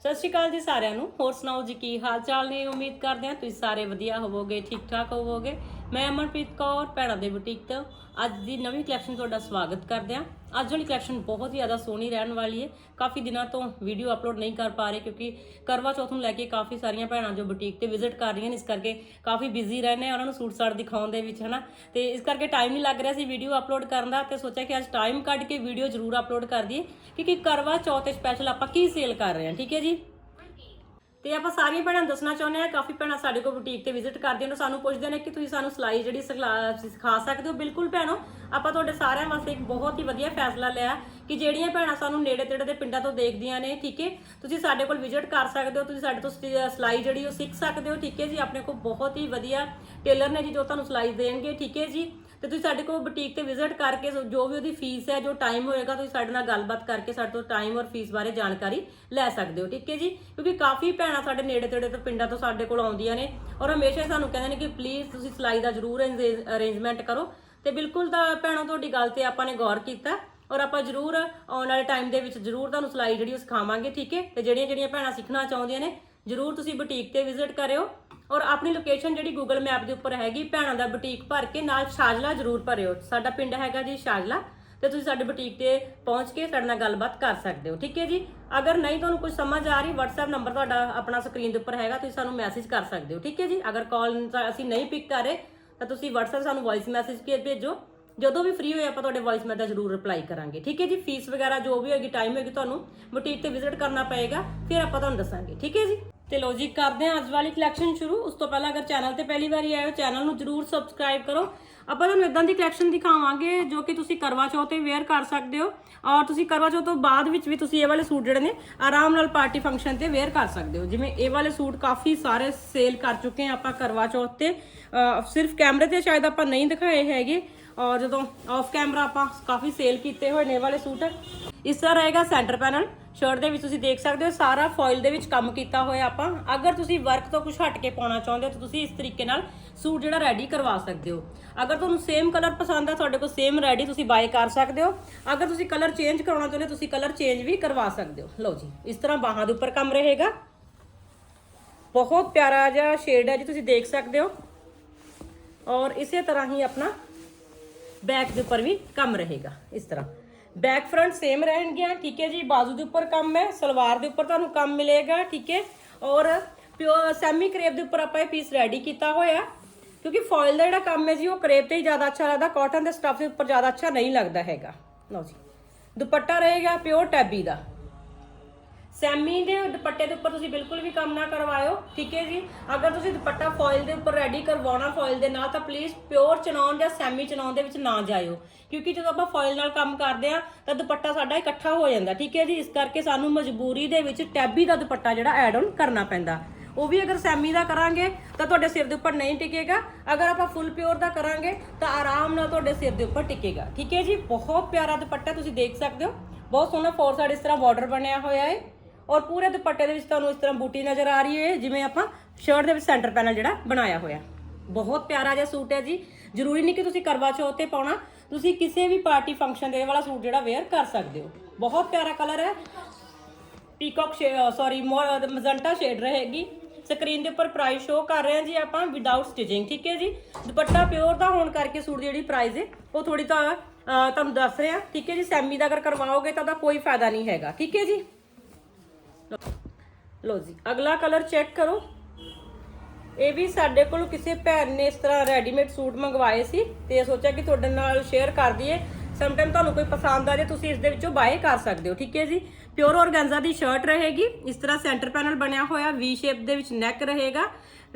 ਸਤਿ ਸ਼੍ਰੀ ਅਕਾਲ ਜੀ ਸਾਰਿਆਂ ਨੂੰ। ਹੋਰ ਸੁਣਾਓ ਜੀ, ਕੀ ਹਾਲ ਚਾਲ ਨੇ? ਉਮੀਦ ਕਰਦੇ ਹਾਂ ਤੁਸੀਂ ਸਾਰੇ ਵਧੀਆ ਹੋਵੋਗੇ, ਠੀਕ ਠਾਕ ਹੋਵੋਗੇ। ਮੈਂ ਅਮਨਪ੍ਰੀਤ ਕੌਰ, ਭੈਣਾਂ ਦੇ ਬੁਟੀਕ ਤੋਂ। ਅੱਜ ਦੀ ਨਵੀਂ ਕਲੈਕਸ਼ਨ ਤੁਹਾਡਾ ਸਵਾਗਤ ਕਰਦੇ ਹਾਂ। ਅੱਜ ਵਾਲੀ ਕਲੈਕਸ਼ਨ ਬਹੁਤ ਹੀ ਜ਼ਿਆਦਾ ਸੋਹਣੀ ਰਹਿਣ ਵਾਲੀ ਹੈ। ਕਾਫੀ ਦਿਨਾਂ ਤੋਂ ਵੀਡੀਓ ਅਪਲੋਡ ਨਹੀਂ ਕਰ ਪਾ ਰਹੇ ਕਿਉਂਕਿ ਕਰਵਾ ਚੌਥ ਨੂੰ ਲੈ ਕੇ ਕਾਫੀ ਸਾਰੀਆਂ ਭੈਣਾਂ ਜੋ ਬੁਟੀਕ ਤੇ ਵਿਜ਼ਿਟ ਕਰ ਰਹੀਆਂ ਨੇ, ਇਸ ਕਰਕੇ ਕਾਫੀ ਬਿਜ਼ੀ ਰਹਿੰਦੇ ਆ। ਉਹਨਾਂ ਨੂੰ ਸੂਟ ਸਾਟ ਦਿਖਾਉਣ ਦੇ ਵਿੱਚ ਹਨਾ ਤੇ ਇਸ ਕਰਕੇ ਟਾਈਮ ਨਹੀਂ ਲੱਗ ਰਿਹਾ ਸੀ ਵੀਡੀਓ ਅਪਲੋਡ ਕਰਨ ਦਾ ਤੇ ਸੋਚਿਆ ਕਿ ਅੱਜ ਟਾਈਮ ਕੱਢ ਕੇ ਵੀਡੀਓ ਜ਼ਰੂਰ ਅਪਲੋਡ ਕਰ ਦਈਏ। ਕਿਉਂਕਿ ਕਰਵਾ ਚੌਥ ਤੇ ਸਪੈਸ਼ਲ ਆਪਾਂ ਕੀ ਸੇਲ ਕਰ ਰਹੇ ਹਾਂ, ਠੀਕ ਹੈ ਜੀ? ਤੇ ਆਪਾਂ ਸਾਰੀਆਂ ਭੈਣਾਂ ਨੂੰ ਦੱਸਣਾ ਚਾਹੁੰਦੇ ਆ ਕਾਫੀ ਭੈਣਾਂ ਸਾਡੇ ਕੋਲ ਬੁਟੀਕ ਤੇ ਵਿਜ਼ਿਟ ਕਰਦੀਆਂ ਨੇ, ਸਾਨੂੰ ਪੁੱਛਦੇ ਨੇ ਕਿ ਤੁਸੀਂ ਸਾਨੂੰ ਸਿਲਾਈ ਜਿਹੜੀ ਸਿਖਲਾ- ਸਿਖਾ ਸਕਦੇ ਹੋ। ਬਿਲਕੁਲ ਭੈਣੋ, ਆਪਾਂ ਤੁਹਾਡੇ ਸਾਰਿਆਂ ਵਾਸਤੇ ਇੱਕ ਬਹੁਤ ਹੀ ਵਧੀਆ ਫੈਸਲਾ ਲਿਆ ਕਿ ਜਿਹੜੀਆਂ ਭੈਣਾਂ ਸਾਨੂੰ ਨੇੜੇ ਤੇੜੇ ਦੇ ਪਿੰਡਾਂ ਤੋਂ ਦੇਖਦੀਆਂ ਨੇ, ਠੀਕ ਹੈ? ਤੁਸੀਂ ਸਾਡੇ ਕੋਲ ਵਿਜ਼ਿਟ ਕਰ ਸਕਦੇ ਹੋ, ਤੁਸੀਂ ਸਾਡੇ ਤੋਂ ਸਟੀ- ਸਿਲਾਈ ਜਿਹੜੀ ਉਹ ਸਿੱਖ ਸਕਦੇ ਹੋ, ਠੀਕ ਹੈ ਜੀ? ਆਪਣੇ ਕੋਲ ਬਹੁਤ ਹੀ ਵਧੀਆ ਟੇਲਰ ਨੇ ਜੀ ਜੋ ਤੁਹਾਨੂੰ ਸਿਲਾਈ ਦੇਣਗੇ, ਠੀਕ ਹੈ ਜੀ? ਤੇ ਤੁਸੀਂ ਸਾਡੇ ਕੋਲ ਬੁਟੀਕ ਤੇ ਵਿਜ਼ਿਟ ਕਰਕੇ ਜੋ ਵੀ ਉਹਦੀ ਫੀਸ ਹੈ, ਜੋ ਟਾਈਮ ਹੋਏਗਾ, ਤੁਸੀਂ ਸਾਡੇ ਨਾਲ ਗੱਲਬਾਤ ਕਰਕੇ ਸਾਡੇ ਤੋਂ ਟਾਈਮ ਔਰ ਫੀਸ ਬਾਰੇ ਜਾਣਕਾਰੀ ਲੈ ਸਕਦੇ ਹੋ, ਠੀਕ ਹੈ ਜੀ? ਕਿਉਂਕਿ ਕਾਫੀ ਭੈਣਾਂ ਸਾਡੇ ਨੇੜੇ ਤੇੜੇ ਤੋਂ ਪਿੰਡਾਂ ਤੋਂ ਸਾਡੇ ਕੋਲ ਆਉਂਦੀਆਂ ਨੇ ਔਰ ਹਮੇਸ਼ਾ ਹੀ ਸਾਨੂੰ ਕਹਿੰਦੇ ਨੇ ਕਿ ਪਲੀਜ਼ ਤੁਸੀਂ ਸਿਲਾਈ ਦਾ ਜ਼ਰੂਰ ਅਰੇਂਜਮੈਂਟ ਕਰੋ। ਤੇ ਬਿਲਕੁਲ ਤਾਂ ਭੈਣਾਂ, ਤੁਹਾਡੀ ਗੱਲ ਤੇ ਆਪਾਂ ਨੇ ਗੌਰ ਕੀਤਾ ਔਰ ਆਪਾਂ ਜ਼ਰੂਰ ਆਉਣ ਵਾਲੇ ਟਾਈਮ ਦੇ ਵਿੱਚ ਜ਼ਰੂਰ ਤੁਹਾਨੂੰ ਸਿਲਾਈ ਜਿਹੜੀ ਉਹ ਸਿਖਾਵਾਂਗੇ, ਠੀਕ ਹੈ? ਤੇ ਜਿਹੜੀਆਂ ਜਿਹੜੀਆਂ ਭੈਣਾਂ ਸਿੱਖਣਾ ਚਾਹੁੰਦੀਆਂ ਨੇ ਜ਼ਰੂਰ ਤੁਸੀਂ ਬੁਟੀਕ ਤੇ ਵਿਜ਼ਿਟ ਕਰਿਓ ਔਰ ਆਪਣੀ ਲੋਕੇਸ਼ਨ ਜਿਹੜੀ ਗੂਗਲ ਮੈਪ ਦੇ ਉੱਪਰ ਹੈਗੀ, ਭੈਣਾਂ ਦਾ ਬੁਟੀਕ ਭਰ ਕੇ ਨਾਲ ਸ਼ਾਜਲਾ ਜ਼ਰੂਰ ਭਰਿਓ। ਸਾਡਾ ਪਿੰਡ ਹੈਗਾ ਜੀ ਸ਼ਾਜਲਾ, ਤੇ ਤੁਸੀਂ ਸਾਡੇ ਬੁਟੀਕ ਤੇ ਪਹੁੰਚ ਕੇ ਸਾਡੇ ਨਾਲ ਗੱਲਬਾਤ ਕਰ ਸਕਦੇ ਹੋ, ਠੀਕ ਹੈ ਜੀ? ਅਗਰ ਨਹੀਂ ਤੁਹਾਨੂੰ ਕੁਝ ਸਮਝ ਆ ਰਹੀ, WhatsApp ਨੰਬਰ ਤੁਹਾਡਾ ਆਪਣਾ ਸਕਰੀਨ ਦੇ ਉੱਪਰ ਹੈਗਾ, ਤੁਸੀਂ ਸਾਨੂੰ ਮੈਸੇਜ ਕਰ ਸਕਦੇ ਹੋ, ਠੀਕ ਹੈ ਜੀ? ਅਗਰ ਕਾਲ ਅਸੀਂ ਨਹੀਂ ਪਿਕ ਕਰ ਰਹੇ, ਤਾਂ ਤੁਸੀਂ WhatsApp ਸਾਨੂੰ ਵੌਇਸ ਮੈਸੇਜ ਕੇ ਭੇਜੋ ਜਦੋਂ ਵੀ ਫ੍ਰੀ ਹੋਏ ਆਪਾਂ ਤੁਹਾਡੇ ਵੌਇਸ ਮੈਸੇਜ ਦਾ ਜ਼ਰੂਰ ਰਿਪਲਾਈ ਕਰਾਂਗੇ, ਠੀਕ ਹੈ ਜੀ? ਫੀਸ ਵਗੈਰਾ ਜੋ ਵੀ ਹੋਏਗੀ ਟਾਈਮ ਹੋਏਗੀ ਤੁਹਾਨੂੰ ਬੁਟੀਕ ਤੇ ਵਿਜ਼ਿਟ ਕਰਨਾ ਪਏਗਾ, ਫਿਰ ਆਪਾਂ ਤੁਹਾਨੂੰ ਦੱਸਾਂਗੇ, ਠੀਕ ਹੈ ਜੀ? ਤੇ ਲੋ ਜੀ, ਕਰਦੇ ਹਾਂ ਅੱਜ ਵਾਲੀ ਕਲੈਕਸ਼ਨ ਸ਼ੁਰੂ। ਉਸ ਤੋਂ ਪਹਿਲਾਂ ਅਗਰ ਚੈਨਲ ਤੇ ਪਹਿਲੀ ਵਾਰੀ ਆਏ ਹੋ ਚੈਨਲ ਨੂੰ ਜ਼ਰੂਰ ਸਬਸਕ੍ਰਾਈਬ ਕਰੋ। ਆਪਾਂ ਤੁਹਾਨੂੰ ਇਦਾਂ ਦੀ ਕਲੈਕਸ਼ਨ ਦਿਖਾਵਾਂਗੇ ਜੋ ਕਿ ਤੁਸੀਂ ਕਰਵਾ ਚੌਥ ਤੇ ਵੇਅਰ ਕਰ ਸਕਦੇ ਹੋ ਔਰ ਤੁਸੀਂ ਕਰਵਾ ਚੌਥ ਤੋਂ ਬਾਅਦ ਵਿੱਚ ਵੀ ਤੁਸੀਂ ਇਹ ਵਾਲੇ ਸੂਟ ਜਿਹੜੇ ਨੇ, ਆਰਾਮ ਨਾਲ ਪਾਰਟੀ ਫੰਕਸ਼ਨ ਤੇ ਵੇਅਰ ਕਰ ਸਕਦੇ ਹੋ। ਜਿਵੇਂ ਇਹ ਵਾਲੇ ਸੂਟ ਕਾਫੀ ਸਾਰੇ ਸੇਲ ਕਰ ਚੁੱਕੇ ਆ ਆਪਾਂ ਕਰਵਾ ਚੌਥ ਤੇ। ਸਿਰਫ ਕੈਮਰੇ ਤੇ ਸ਼ਾਇਦ ਆਪਾਂ ਨਹੀਂ ਦਿਖਾਏ ਹੈਗੇ। ਔਰ ਜਦੋਂ ਆਫ ਕੈਮਰਾ ਆਪਾਂ ਕਾਫੀ ਸੇਲ ਕੀਤੇ ਹੋਏ ਨੇ ਵਾਲੇ ਸੂਟ, ਇਸ ਤਰ੍ਹਾਂ ਰਹੇਗਾ ਸੈਂਟਰ ਪੈਨਲ ਸ਼ਰਟ ਦੇ ਵਿੱਚ ਤੁਸੀਂ ਦੇਖ ਸਕਦੇ ਹੋ, ਸਾਰਾ ਫੋਇਲ ਦੇ ਵਿੱਚ ਕੰਮ ਕੀਤਾ ਹੋਇਆ ਆਪਾਂ। ਅਗਰ ਤੁਸੀਂ ਵਰਕ ਤੋਂ ਕੁਝ ਹਟ ਕੇ ਪਾਉਣਾ ਚਾਹੁੰਦੇ ਹੋ, ਤਾਂ ਤੁਸੀਂ ਇਸ ਤਰੀਕੇ ਨਾਲ ਸੂਟ ਜਿਹੜਾ ਰੈਡੀ ਕਰਵਾ ਸਕਦੇ ਹੋ। ਅਗਰ ਤੁਹਾਨੂੰ ਸੇਮ ਕਲਰ ਪਸੰਦ ਆ, ਤੁਹਾਡੇ ਕੋਲ ਸੇਮ ਰੈਡੀ ਤੁਸੀਂ ਬਾਏ ਕਰ ਸਕਦੇ ਹੋ। ਅਗਰ ਤੁਸੀਂ ਕਲਰ ਚੇਂਜ ਕਰਾਉਣਾ ਚਾਹੁੰਦੇ ਹੋ, ਤੁਸੀਂ ਕਲਰ ਚੇਂਜ ਵੀ ਕਰਵਾ ਸਕਦੇ ਹੋ। ਲਓ ਜੀ, ਇਸ ਤਰ੍ਹਾਂ ਬਾਹਾਂ ਦੇ ਉੱਪਰ ਕੰਮ ਰਹੇਗਾ। ਬਹੁਤ ਪਿਆਰਾ ਜਿਹਾ ਸ਼ੇਡ ਹੈ ਜੀ, ਤੁਸੀਂ ਦੇਖ ਸਕਦੇ ਹੋ। ਔਰ ਇਸੇ ਤਰ੍ਹਾਂ ਹੀ ਆਪਣਾ ਬੈਕ ਦੇ ਉੱਪਰ ਵੀ ਕੰਮ ਰਹੇਗਾ, ਇਸ ਤਰ੍ਹਾਂ। ਬੈਕ ਫਰੰਟ ਸੇਮ ਰਹਿਣਗੀਆਂ, ਠੀਕ ਹੈ ਜੀ, ਬਾਜ਼ੂ ਦੇ ਉੱਪਰ ਕੰਮ ਹੈ, ਸਲਵਾਰ ਦੇ ਉੱਪਰ ਤੁਹਾਨੂੰ ਕੰਮ ਮਿਲੇਗਾ, ਠੀਕ ਹੈ। ਔਰ ਪਿਓਰ ਸੈਮੀ ਕਰੇਪ ਦੇ ਉੱਪਰ ਆਪਾਂ ਇਹ ਪੀਸ ਰੈਡੀ ਕੀਤਾ ਹੋਇਆ, ਕਿਉਂਕਿ ਫੋਇਲ ਦਾ ਜਿਹੜਾ ਕੰਮ ਹੈ ਜੀ, ਉਹ ਕਰੇਪ ਤੇ ਹੀ ਜ਼ਿਆਦਾ ਅੱਛਾ ਲੱਗਦਾ ਕਾਟਨ ਦੇ ਸਟਫ ਦੇ ਉੱਪਰ ਜ਼ਿਆਦਾ ਅੱਛਾ ਨਹੀਂ ਲੱਗਦਾ ਹੈਗਾ। ਲਓ ਜੀ, ਦੁਪੱਟਾ ਰਹੇਗਾ ਪਿਓਰ ਟੈਬੀ ਦਾ। ਸੈਮੀ ਦੇ ਦੁਪੱਟੇ ਦੇ ਉੱਪਰ ਤੁਸੀਂ ਬਿਲਕੁਲ ਵੀ ਕੰਮ ਨਾ ਕਰਵਾਇਓ, ਠੀਕ ਹੈ ਜੀ? ਅਗਰ ਤੁਸੀਂ ਦੁਪੱਟਾ ਫੋਇਲ ਦੇ ਉੱਪਰ ਰੈਡੀ ਕਰਵਾਉਣਾ ਫੋਇਲ ਦੇ ਨਾਲ, ਤਾਂ ਪਲੀਜ਼ ਪਿਓਰ ਚਨਾਉਣ ਜਾਂ ਸੈਮੀ ਚਨਾਉਣ ਦੇ ਵਿੱਚ ਨਾ ਜਾਇਓ। ਕਿਉਂਕਿ ਜਦੋਂ ਆਪਾਂ ਫੋਇਲ ਨਾਲ ਕੰਮ ਕਰਦੇ ਆ ਤਾਂ ਦੁਪੱਟਾ ਸਾਡਾ ਇਕੱਠਾ ਹੋ ਜਾਂਦਾ, ਠੀਕ ਹੈ ਜੀ? ਇਸ ਕਰਕੇ ਸਾਨੂੰ ਮਜਬੂਰੀ ਦੇ ਵਿੱਚ ਟੈਬੀ ਦਾ ਦੁਪੱਟਾ ਜਿਹੜਾ ਐਡ ਆਨ ਕਰਨਾ ਪੈਂਦਾ। ਉਹ ਵੀ ਅਗਰ ਸੈਮੀ ਦਾ ਕਰਾਂਗੇ, ਤਾਂ ਤੁਹਾਡੇ ਸਿਰ ਦੇ ਉੱਪਰ ਨਹੀਂ ਟਿਕੇਗਾ। ਅਗਰ ਆਪਾਂ ਫੁੱਲ ਪਿਓਰ ਦਾ ਕਰਾਂਗੇ, ਤਾਂ ਆਰਾਮ ਨਾਲ ਤੁਹਾਡੇ ਸਿਰ ਦੇ ਉੱਪਰ ਟਿਕੇਗਾ, ਠੀਕ ਹੈ ਜੀ? ਬਹੁਤ ਪਿਆਰਾ ਦੁਪੱਟਾ ਤੁਸੀਂ ਦੇਖ ਸਕਦੇ ਹੋ। ਬਹੁਤ ਸੋਹਣਾ ਫੋਰ ਸਾਈਡ ਇਸ ਤਰ੍ਹਾਂ ਬਾਰਡਰ ਬਣਿਆ ਹੋਇਆ ਹੈ। ਔਰ ਪੂਰੇ ਦੁਪੱਟੇ ਦੇ ਵਿੱਚ ਤੁਹਾਨੂੰ ਇਸ ਤਰ੍ਹਾਂ ਬੂਟੀ ਨਜ਼ਰ ਆ ਰਹੀ ਹੈ। ਜਿਵੇਂ ਆਪਾਂ ਸ਼ਰਟ ਦੇ ਵਿੱਚ ਸੈਂਟਰ ਪੈਨਲ ਜਿਹੜਾ ਬਣਾਇਆ ਹੋਇਆ। ਬਹੁਤ ਪਿਆਰਾ ਜਿਹਾ ਸੂਟ ਹੈ ਜੀ। ਜ਼ਰੂਰੀ ਨਹੀਂ ਕਿ ਤੁਸੀਂ ਕਰਵਾ ਚੌਥ ਤੇ ਪਾਉਣਾ। ਤੁਸੀਂ ਕਿਸੇ ਵੀ ਪਾਰਟੀ ਫੰਕਸ਼ਨ ਦੇ ਵਾਲਾ ਸੂਟ ਜਿਹੜਾ ਵੇਅਰ ਕਰ ਸਕਦੇ ਹੋ। ਬਹੁਤ ਪਿਆਰਾ ਕਲਰ ਹੈ। ਪੀਕਾਕ ਸੌਰੀ ਮਜ਼ੰਟਾ ਸ਼ੇਡ ਰਹੇਗੀ। ਸਕਰੀਨ ਦੇ ਉੱਪਰ ਪ੍ਰਾਈਸ ਸ਼ੋ ਕਰ ਰਹੇ ਹਾਂ ਜੀ ਆਪਾਂ ਵਿਦਆਊਟ ਸਟਿਚਿੰਗ ਠੀਕ ਹੈ ਜੀ? ਦੁਪੱਟਾ ਪਿਓਰ ਦਾ ਹੋਣ ਕਰਕੇ ਸੂਟ ਦੀ ਜਿਹੜੀ ਪ੍ਰਾਈਸ ਹੈ ਉਹ ਥੋੜੀ ਤਾਂ ਤੁਹਾਨੂੰ ਦੱਸ ਰਹੇ ਹਾਂ ਠੀਕ ਹੈ ਜੀ? ਸੈਮੀ ਦਾ ਅਗਰ ਕਰਵਾਓਗੇ ਤਾਂ ਉਹਦਾ ਕੋਈ ਫਾਇਦਾ ਨਹੀਂ ਹੈਗਾ, ਠੀਕ ਹੈ ਜੀ? ਲੋ ਜੀ, ਅਗਲਾ ਕਲਰ ਚੈੱਕ ਕਰੋ। ਇਹ ਵੀ ਸਾਡੇ ਕੋਲ ਕਿਸੇ ਭੈਣ ਨੇ ਇਸ ਤਰ੍ਹਾਂ ਰੈਡੀਮੇਡ ਸੂਟ ਮੰਗਵਾਏ ਸੀ ਤੇ ਸੋਚਿਆ ਕਿ ਤੁਹਾਡੇ ਨਾਲ ਸ਼ੇਅਰ ਕਰ ਦਈਏ। ਸਮਟਾਈਮ ਤੁਹਾਨੂੰ ਕੋਈ ਪਸੰਦ ਆ ਜਾਏ, ਤੁਸੀਂ ਇਸ ਦੇ ਵਿੱਚੋਂ ਬਾਏ ਕਰ ਸਕਦੇ ਹੋ, ਠੀਕ ਹੈ ਜੀ? ਪਿਓਰ ਔਰਗੈਂਜ਼ਾ ਦੀ ਸ਼ਰਟ ਰਹੇਗੀ। ਇਸ ਤਰ੍ਹਾਂ ਸੈਂਟਰ ਪੈਨਲ ਬਣਿਆ ਹੋਇਆ ਵੀ ਸ਼ੇਪ ਦੇ ਵਿੱਚ ਨੈਕ ਰਹੇਗਾ।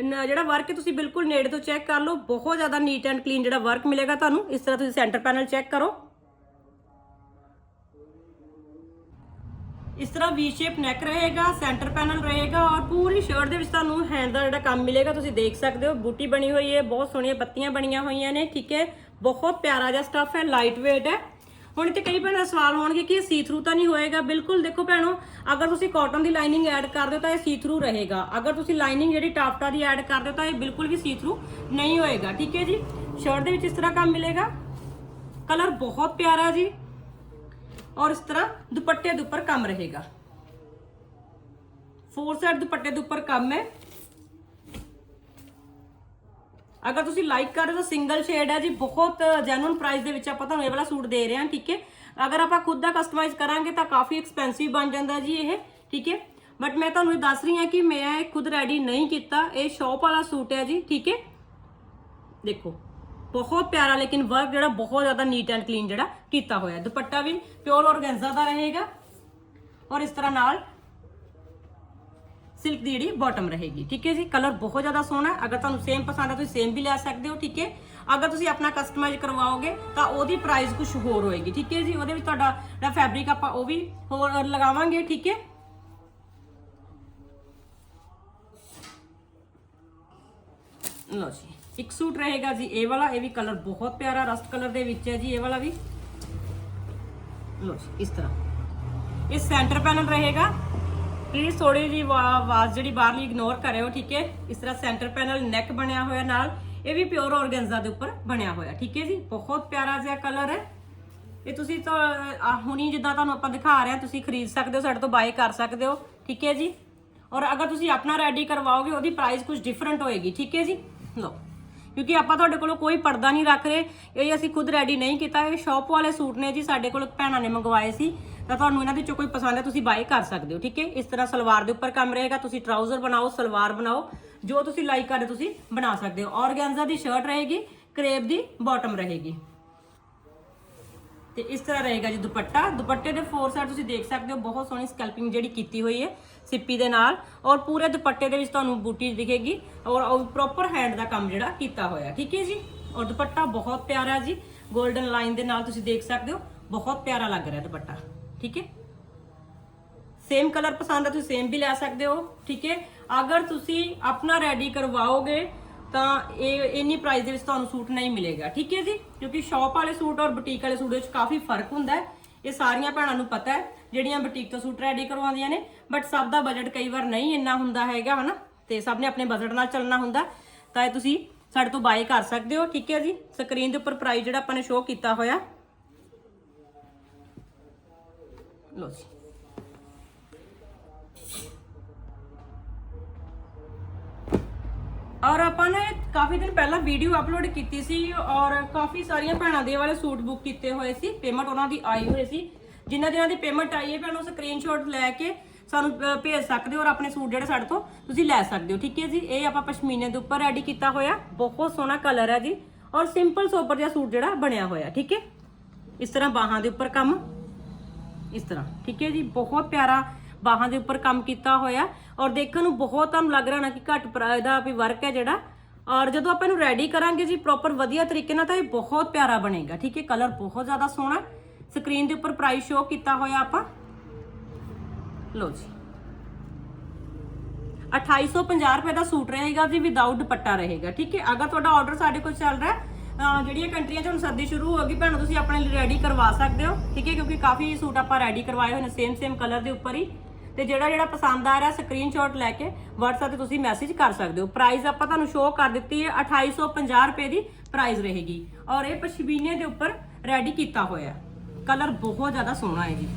ਨ- ਜਿਹੜਾ ਵਰਕ ਤੁਸੀਂ ਬਿਲਕੁਲ ਨੇੜੇ ਤੋਂ ਚੈੱਕ ਕਰ ਲਓ। ਬਹੁਤ ਜ਼ਿਆਦਾ ਨੀਟ ਐਂਡ ਕਲੀਨ ਜਿਹੜਾ ਵਰਕ ਮਿਲੇਗਾ ਤੁਹਾਨੂੰ, ਇਸ ਤਰ੍ਹਾਂ ਤੁਸੀਂ ਸੈਂਟਰ ਪੈਨਲ ਚੈੱਕ ਕਰੋ। ਇਸ ਤਰ੍ਹਾਂ ਵੀ ਸ਼ੇਪ ਨੈਕ ਰਹੇਗਾ ਸੈਂਟਰ ਪੈਨਲ ਰਹੇਗਾ ਔਰ ਪੂਰੀ ਸ਼ਰਟ ਦੇ ਵਿੱਚ ਤੁਹਾਨੂੰ ਹੈਂਡ ਦਾ ਜਿਹੜਾ ਕੰਮ ਮਿਲੇਗਾ, ਤੁਸੀਂ ਦੇਖ ਸਕਦੇ ਹੋ। ਬੂਟੀ ਬਣੀ ਹੋਈ ਹੈ, ਬਹੁਤ ਸੋਹਣੀਆਂ ਪੱਤੀਆਂ ਬਣੀਆਂ ਹੋਈਆਂ ਨੇ, ਠੀਕ ਹੈ? ਬਹੁਤ ਪਿਆਰਾ ਜਿਹਾ ਸਟੱਫ ਹੈ ਲਾਈਟ weight ਹੈ। ਹੁਣ ਇੱਥੇ ਕਈ ਭੈਣਾਂ ਦਾ ਸਵਾਲ ਹੋਣਗੇ ਕਿ ਇਹ ਸੀ ਥਰੂ ਤਾਂ ਨਹੀਂ ਹੋਏਗਾ? ਬਿਲਕੁਲ, ਦੇਖੋ ਭੈਣੋ, ਅਗਰ ਤੁਸੀਂ ਕਾਟਨ ਦੀ ਲਾਈਨਿੰਗ ਐਡ ਕਰ ਦਿਓ ਤਾਂ ਇਹ ਸੀ ਥਰੂ ਰਹੇਗਾ। ਅਗਰ ਤੁਸੀਂ ਲਾਈਨਿੰਗ ਜਿਹੜੀ ਟਾਫਟਾ ਦੀ ਐਡ ਕਰ ਦਿਓ ਤਾਂ ਇਹ ਬਿਲਕੁਲ ਵੀ ਸੀ ਥਰੂ ਨਹੀਂ ਹੋਏਗਾ, ਠੀਕ ਹੈ ਜੀ? ਸ਼ਰਟ ਦੇ ਵਿੱਚ ਇਸ ਤਰ੍ਹਾਂ ਕੰਮ ਮਿਲੇਗਾ। ਕਲਰ ਬਹੁਤ ਪਿਆਰਾ ਜੀ। ਔਰ ਇਸ ਤਰ੍ਹਾਂ ਦੁਪੱਟੇ ਦੇ ਉੱਪਰ ਕੰਮ ਰਹੇਗਾ। ਫੋਰ ਸਾਈਡ ਦੁਪੱਟੇ ਦੇ ਉੱਪਰ ਕੰਮ ਹੈ। ਅਗਰ ਤੁਸੀਂ ਲਾਈਕ ਕਰ ਰਹੇ ਹੋ ਤਾਂ ਸਿੰਗਲ ਸ਼ੇਡ ਹੈ ਜੀ, ਬਹੁਤ ਜੈਨੂਨ ਪ੍ਰਾਈਸ ਦੇ ਵਿੱਚ ਆਪਾਂ ਤੁਹਾਨੂੰ ਇਹ ਵਾਲਾ ਸੂਟ ਦੇ ਰਹੇ ਹਾਂ, ਠੀਕ ਹੈ। ਅਗਰ ਆਪਾਂ ਖੁਦ ਦਾ ਕਸਟਮਾਈਜ਼ ਕਰਾਂਗੇ ਤਾਂ ਕਾਫੀ ਐਕਸਪੈਂਸਿਵ ਬਣ ਜਾਂਦਾ ਜੀ ਇਹ, ਠੀਕ ਹੈ। ਬਟ ਮੈਂ ਤੁਹਾਨੂੰ ਇਹ ਦੱਸ ਰਹੀ ਹਾਂ ਕਿ ਮੈਂ ਇਹ ਖੁਦ ਰੈਡੀ ਨਹੀਂ ਕੀਤਾ, ਇਹ ਸ਼ੌਪ ਵਾਲਾ ਸੂਟ ਹੈ ਜੀ, ਠੀਕ ਹੈ। ਦੇਖੋ ਬਹੁਤ ਪਿਆਰਾ, ਲੇਕਿਨ ਵਰਕ ਜਿਹੜਾ ਬਹੁਤ ਜ਼ਿਆਦਾ ਨੀਟ ਐਂਡ ਕਲੀਨ ਜਿਹੜਾ ਕੀਤਾ ਹੋਇਆ। ਦੁਪੱਟਾ ਵੀ ਪਿਓਰ ਔਰਗੈਂਜ਼ਾ ਦਾ ਰਹੇਗਾ ਔਰ ਇਸ ਤਰ੍ਹਾਂ ਨਾਲ ਸਿਲਕ ਦੀ ਜਿਹੜੀ ਬਾਟਮ ਰਹੇਗੀ। ਠੀਕ ਹੈ ਜੀ? ਕਲਰ ਬਹੁਤ ਜ਼ਿਆਦਾ ਸੋਹਣਾ ਅਗਰ ਤੁਹਾਨੂੰ ਸੇਮ ਪਸੰਦ ਹੈ ਤੁਸੀਂ ਸੇਮ ਵੀ ਲੈ ਸਕਦੇ ਹੋ, ਠੀਕ ਹੈ? ਅਗਰ ਤੁਸੀਂ ਆਪਣਾ ਕਸਟਮਾਈਜ਼ ਕਰਵਾਓਗੇ, ਤਾਂ ਉਹਦੀ ਪ੍ਰਾਈਸ ਕੁਝ ਹੋਰ ਹੋਏਗੀ। ਠੀਕ ਹੈ ਜੀ? ਉਹਦੇ ਵਿੱਚ ਤੁਹਾਡਾ ਜਿਹੜਾ ਫੈਬਰਿਕ ਆਪਾਂ ਉਹ ਵੀ ਹੋਰ ਲਗਾਵਾਂਗੇ, ਠੀਕ ਹੈ? ਲਓ ਜੀ। ਇੱਕ ਸੂਟ ਰਹੇਗਾ ਜੀ, ਇਹ ਵਾਲਾ, ਇਹ ਵੀ ਕਲਰ ਬਹੁਤ ਪਿਆਰਾ ਰਸਟ ਕਲਰ ਦੇ ਵਿੱਚ ਹੈ ਜੀ, ਇਹ ਵਾਲਾ ਵੀ। ਲਓ ਜੀ, ਇਸ ਤਰ੍ਹਾਂ। ਇਹ ਸੈਂਟਰ ਪੈਨਲ ਰਹੇਗਾ। ਪਲੀਜ਼ ਥੋੜੀ ਜੀ ਆਵਾਜ਼ ਜਿਹੜੀ ਬਾਹਰਲੀ ਇਗਨੋਰ ਕਰਿਓ ਠੀਕ ਹੈ? ਇਸ ਤਰ੍ਹਾਂ ਸੈਂਟਰ ਪੈਨਲ ਨੈਕ ਬਣਿਆ ਹੋਇਆ ਨਾਲ, ਇਹ ਵੀ ਪਿਓਰ ਔਰਗੈਂਜ਼ਾ ਦੇ ਉੱਪਰ ਬਣਿਆ ਹੋਇਆ, ਠੀਕ ਹੈ ਜੀ? ਬਹੁਤ ਪਿਆਰਾ ਜਿਹਾ ਕਲਰ ਹੈ। ਇਹ ਤੁਸੀਂ ਤਾਂ ਹੁਣੀ ਜਿੱਦਾਂ ਤੁਹਾਨੂੰ ਆਪਾਂ ਦਿਖਾ ਰਹੇ ਹਾਂ, ਤੁਸੀਂ ਖਰੀਦ ਸਕਦੇ ਹੋ, ਸਾਡੇ ਤੋਂ ਬਾਏ ਕਰ ਸਕਦੇ ਹੋ, ਠੀਕ ਹੈ ਜੀ? ਔਰ ਅਗਰ ਤੁਸੀਂ ਆਪਣਾ ਰੈਡੀ ਕਰਵਾਓਗੇ, ਉਹਦੀ ਪ੍ਰਾਈਸ ਕੁਝ ਡਿਫਰੈਂਟ ਹੋਏਗੀ, ਠੀਕ ਹੈ ਜੀ? ਲਓ। ਕਿਉਂਕਿ ਆਪਾਂ ਤੁਹਾਡੇ ਕੋਲੋਂ ਕੋਈ ਪਰਦਾ ਨਹੀਂ ਰੱਖ ਰਹੇ। ਇਹ ਅਸੀਂ ਖੁਦ ਰੈਡੀ ਨਹੀਂ ਕੀਤਾ। ਇਹ ਸ਼ਾਪ ਵਾਲੇ ਸੂਟ ਨੇ ਜੀ, ਸਾਡੇ ਕੋਲ ਭੈਣਾਂ ਨੇ ਮੰਗਵਾਏ ਸੀ। ਤਾਂ ਤੁਹਾਨੂੰ ਇਹਨਾਂ ਦੇ ਵਿੱਚੋਂ ਕੋਈ ਪਸੰਦ ਹੈ, ਤੁਸੀਂ ਬਾਏ ਕਰ ਸਕਦੇ ਹੋ, ਠੀਕ ਹੈ? ਇਸ ਤਰ੍ਹਾਂ ਸਲਵਾਰ ਦੇ ਉੱਪਰ ਕੰਮ ਰਹੇਗਾ। ਤੁਸੀਂ ਟਰਾਊਜ਼ਰ ਬਣਾਓ, ਸਲਵਾਰ ਬਣਾਓ। ਜੋ ਤੁਸੀਂ ਲਾਈਕ ਕਰਦੇ ਤੁਸੀਂ ਬਣਾ ਸਕਦੇ ਹੋ। ਔਰਗੈਂਜ਼ਾ ਦੀ ਸ਼ਰਟ ਰਹੇਗੀ ਕਰੇਪ ਦੀ ਬਾਟਮ ਰਹੇਗੀ। ਤੇ ਇਸ ਤਰ੍ਹਾਂ ਰਹੇਗਾ ਜੀ ਦੁਪੱਟਾ। ਦੁਪੱਟੇ ਦੇ ਫੋਰ ਸਾਈਡ ਤੁਸੀਂ ਦੇਖ ਸਕਦੇ ਹੋ, ਬਹੁਤ ਸੋਹਣੀ ਸਕੈਲਪਿੰਗ ਜਿਹੜੀ ਕੀਤੀ ਹੋਈ ਹੈ ਸਿੱਪੀ ਦੇ ਨਾਲ ਔਰ ਪੂਰੇ ਦੁਪੱਟੇ ਦੇ ਵਿੱਚ ਤੁਹਾਨੂੰ ਬੂਟੀ ਦਿਖੇਗੀ ਔਰ ਉਹ ਪ੍ਰੋਪਰ ਹੈਂਡ ਦਾ ਕੰਮ ਜਿਹੜਾ ਕੀਤਾ ਹੋਇਆ, ਠੀਕ ਹੈ ਜੀ? ਔਰ ਦੁਪੱਟਾ ਬਹੁਤ ਪਿਆਰਾ ਜੀ 골ਡਨ ਲਾਈਨ ਦੇ ਨਾਲ ਤੁਸੀਂ ਦੇਖ ਸਕਦੇ ਹੋ, ਬਹੁਤ ਪਿਆਰਾ ਲੱਗ ਰਿਹਾ ਦੁਪੱਟਾ, ਠੀਕ ਹੈ? ਸੇਮ ਕਲਰ ਪਸੰਦ ਹੈ, ਤੁਸੀਂ ਸੇਮ ਵੀ ਲੈ ਸਕਦੇ ਹੋ, ਠੀਕ ਹੈ? ਅਗਰ ਤੁਸੀਂ ਆਪਣਾ ਰੈਡੀ ਕਰਵਾਓਗੇ ਤਾਂ ਇਹ ਇੰਨੀ ਪ੍ਰਾਈਸ ਦੇ ਵਿੱਚ ਤੁਹਾਨੂੰ ਸੂਟ ਨਹੀਂ ਮਿਲੇਗਾ। ਠੀਕ ਹੈ ਜੀ? ਕਿਉਂਕਿ ਸ਼ਾਪ ਵਾਲੇ ਸੂਟ ਔਰ ਬੁਟੀਕ ਵਾਲੇ ਸੂਟ ਵਿੱਚ ਕਾਫੀ ਫ਼ਰਕ ਹੁੰਦਾ ਹੈ। ਇਹ ਸਾਰੀਆਂ ਭੈਣਾਂ ਨੂੰ ਪਤਾ ਹੈ, ਜਿਹੜੀਆਂ ਬੁਟੀਕ ਤੋਂ ਸੂਟ ਰੈਡੀ ਕਰਵਾਉਂਦੀਆਂ ਨੇ। ਬਟ ਸਭ ਦਾ ਬਜਟ ਕਈ ਵਾਰ ਨਹੀਂ ਇੰਨਾ ਹੁੰਦਾ ਹੈਗਾ, ਹਨਾ? ਤੇ ਸਭ ਨੇ ਆਪਣੇ ਬਜਟ ਨਾਲ ਚੱਲਣਾ ਹੁੰਦਾ। ਤਾਂ ਇਹ ਤੁਸੀਂ ਸਾਡੇ ਤੋਂ ਬਾਏ ਕਰ ਸਕਦੇ ਹੋ, ਠੀਕ ਹੈ ਜੀ? ਸਕਰੀਨ ਦੇ ਉੱਪਰ ਪ੍ਰਾਈਸ ਜਿਹੜਾ ਆਪਾਂ ਨੇ ਸ਼ੋਅ ਕੀਤਾ ਹੋਇਆ। ਲੋ ਜੀ। ਔਰ ਆਪਾਂ ਨੇ ਕਾਫੀ ਦਿਨ ਪਹਿਲਾਂ ਵੀਡੀਓ ਅਪਲੋਡ ਕੀਤੀ ਸੀ ਔਰ ਕਾਫੀ ਸਾਰੀਆਂ ਭੈਣਾਂ ਦੇ ਵਾਲੇ ਸੂਟ ਬੁੱਕ ਕੀਤੇ ਹੋਏ ਸੀ। ਪੇਮੈਂਟ ਉਹਨਾਂ ਦੀ ਆਈ ਹੋਈ ਸੀ। ਜਿਨ੍ਹਾਂ ਜਿਨ੍ਹਾਂ ਦੀ ਪੇਮੈਂਟ ਆਈ ਹੈ, ਭੈਣੋ ਸਕਰੀਨਸ਼ਾਟ ਲੈ ਕੇ ਸਾਨੂੰ ਭੇਜ ਸਕਦੇ ਹੋ ਔਰ ਆਪਣੇ ਸੂਟ ਜਿਹੜੇ ਸਾਡੇ ਤੋਂ ਤੁਸੀਂ ਲੈ ਸਕਦੇ ਹੋ, ਠੀਕ ਹੈ ਜੀ? ਇਹ ਆਪਾਂ ਪਸ਼ਮੀਨੇ ਦੇ ਉੱਪਰ ਰੈਡੀ ਕੀਤਾ ਹੋਇਆ। ਬਹੁਤ ਸੋਹਣਾ ਕਲਰ ਹੈ ਜੀ ਔਰ ਸਿੰਪਲ ਸੋਬਰ ਜਿਹਾ ਸੂਟ ਜਿਹੜਾ ਬਣਿਆ ਹੋਇਆ, ਠੀਕ ਹੈ? ਇਸ ਤਰ੍ਹਾਂ ਬਾਹਾਂ ਦੇ ਉੱਪਰ ਕੰਮ। ਇਸ ਤਰ੍ਹਾਂ, ਠੀਕ ਹੈ ਜੀ? ਬਹੁਤ ਪਿਆਰਾ ਬਾਹਾਂ ਦੇ ਉੱਪਰ ਕੰਮ ਕੀਤਾ ਹੋਇਆ ਔਰ ਦੇਖਣ ਨੂੰ ਬਹੁਤ ਤੁਹਾਨੂੰ ਲੱਗ ਰਿਹਾ ਨਾ ਕਿ ਘੱਟ ਪ੍ਰਾਈਸ ਦਾ ਵੀ ਵਰਕ ਹੈ ਜਿਹੜਾ। ਔਰ ਜਦੋਂ ਆਪਾਂ ਇਹਨੂੰ ਰੈਡੀ ਕਰਾਂਗੇ ਜੀ ਪ੍ਰੋਪਰ ਵਧੀਆ ਤਰੀਕੇ ਨਾਲ ਤਾਂ ਇਹ ਬਹੁਤ ਪਿਆਰਾ ਬਣੇਗਾ, ਠੀਕ ਹੈ? ਕਲਰ ਬਹੁਤ ਜ਼ਿਆਦਾ ਸੋਹਣਾ ਸਕਰੀਨ ਦੇ ਉੱਪਰ ਪ੍ਰਾਈਸ ਸ਼ੋ ਕੀਤਾ ਹੋਇਆ ਆਪਾਂ। ਲਓ ਜੀ। 2850 ਰੁਪਏ ਦਾ ਸੂਟ ਰਹੇਗਾ ਜੀ ਵਿਦਆਊਟ ਦੁਪੱਟਾ ਰਹੇਗਾ, ਠੀਕ ਹੈ? ਅਗਰ ਤੁਹਾਡਾ ਆਰਡਰ ਸਾਡੇ ਕੋਲ ਚੱਲ ਰਿਹਾ ਜਿਹੜੀਆਂ ਕੰਟਰੀਆਂ 'ਚ ਹੁਣ ਸਰਦੀ ਸ਼ੁਰੂ ਹੋ ਗਈ, ਭੈਣੋ, ਤੁਸੀਂ ਆਪਣੇ ਲਈ ਰੈਡੀ ਕਰਵਾ ਸਕਦੇ ਹੋ, ਠੀਕ ਹੈ? ਕਿਉਂਕਿ ਕਾਫੀ ਸੂਟ ਆਪਾਂ ਰੈਡੀ ਕਰਵਾਏ ਹੋਏ ਨੇ ਸੇਮ ਸੇਮ ਕਲਰ ਦੇ ਉੱਪਰ ਹੀ। ਤੇ ਜਿਹੜਾ ਜਿਹੜਾ ਪਸੰਦ ਆ ਰਿਹਾ ਸਕਰੀਨਸ਼ਾਟ ਲੈ ਕੇ WhatsApp ਤੇ ਤੁਸੀਂ ਮੈਸੇਜ ਕਰ ਸਕਦੇ ਹੋ। ਪ੍ਰਾਈਸ ਆਪਾਂ ਤੁਹਾਨੂੰ ਸ਼ੋਅ ਕਰ ਦਿੱਤੀ ਹੈ 2850 ਰੁਪਏ ਦੀ ਪ੍ਰਾਈਸ ਰਹੇਗੀ। ਔਰ ਇਹ ਪਸ਼ਮੀਨੇ ਦੇ ਉੱਪਰ ਰੈਡੀ ਕੀਤਾ ਹੋਇਆ ਕਲਰ ਬਹੁਤ ਜ਼ਿਆਦਾ ਸੋਹਣਾ ਹੈ ਜੀ।